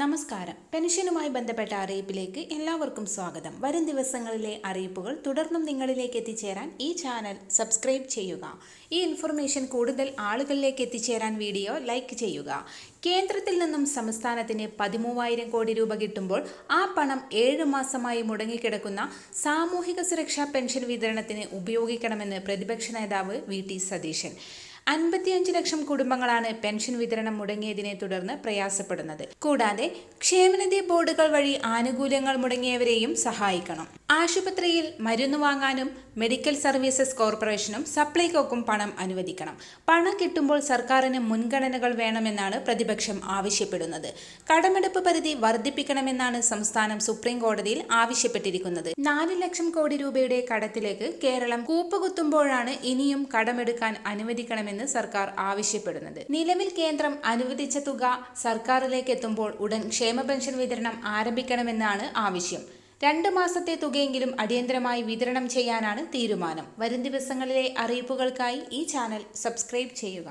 നമസ്കാരം. പെൻഷനുമായി ബന്ധപ്പെട്ട അറിയിപ്പിലേക്ക് എല്ലാവർക്കും സ്വാഗതം. വരും ദിവസങ്ങളിലെ അറിയിപ്പുകൾ തുടർന്നും നിങ്ങളിലേക്ക് എത്തിച്ചേരാൻ ഈ ചാനൽ സബ്സ്ക്രൈബ് ചെയ്യുക. ഈ ഇൻഫർമേഷൻ കൂടുതൽ ആളുകളിലേക്ക് എത്തിച്ചേരാൻ വീഡിയോ ലൈക്ക് ചെയ്യുക. കേന്ദ്രത്തിൽ നിന്നും സംസ്ഥാനത്തിന് പതിമൂവായിരം കോടി രൂപ കിട്ടുമ്പോൾ ആ പണം ഏഴ് മാസമായി മുടങ്ങിക്കിടക്കുന്ന സാമൂഹിക സുരക്ഷാ പെൻഷൻ വിതരണത്തിന് ഉപയോഗിക്കണമെന്ന് പ്രതിപക്ഷ നേതാവ് വി ടി സതീശൻ. അൻപത്തിയഞ്ച് ലക്ഷം കുടുംബങ്ങളാണ് പെൻഷൻ വിതരണം മുടങ്ങിയതിനെ തുടർന്ന് പ്രയാസപ്പെടുന്നത്. കൂടാതെ ക്ഷേമനിധി ബോർഡുകൾ വഴി ആനുകൂല്യങ്ങൾ മുടങ്ങിയവരെയും സഹായിക്കണം. ആശുപത്രിയിൽ മരുന്ന് വാങ്ങാനും മെഡിക്കൽ സർവീസസ് കോർപ്പറേഷനും സപ്ലൈകോക്കും പണം അനുവദിക്കണം. പണം കിട്ടുമ്പോൾ സർക്കാരിന് മുൻഗണനകൾ വേണമെന്നാണ് പ്രതിപക്ഷം ആവശ്യപ്പെടുന്നത്. കടമെടുപ്പ് പരിധി വർദ്ധിപ്പിക്കണമെന്നാണ് സംസ്ഥാനം സുപ്രീം കോടതിയിൽ ആവശ്യപ്പെട്ടിരിക്കുന്നത്. നാല് ലക്ഷം കോടി രൂപയുടെ കടത്തിലേക്ക് കേരളം കൂപ്പുകുത്തുമ്പോഴാണ് ഇനിയും കടമെടുക്കാൻ അനുവദിക്കണമെന്ന് സർക്കാർ ആവശ്യപ്പെടുന്നത് നിലവിൽ കേന്ദ്രം അനുവദിച്ച തുക സർക്കാരിലേക്ക് എത്തുമ്പോൾ ഉടൻ ക്ഷേമ പെൻഷൻ വിതരണം ആരംഭിക്കണമെന്നാണ് ആവശ്യം. രണ്ട് മാസത്തെ തുകയെങ്കിലും അടിയന്തരമായി വിതരണം ചെയ്യാനാണ് തീരുമാനം. വരും ദിവസങ്ങളിലെ അറിയിപ്പുകൾക്കായി ഈ ചാനൽ സബ്സ്ക്രൈബ് ചെയ്യുക.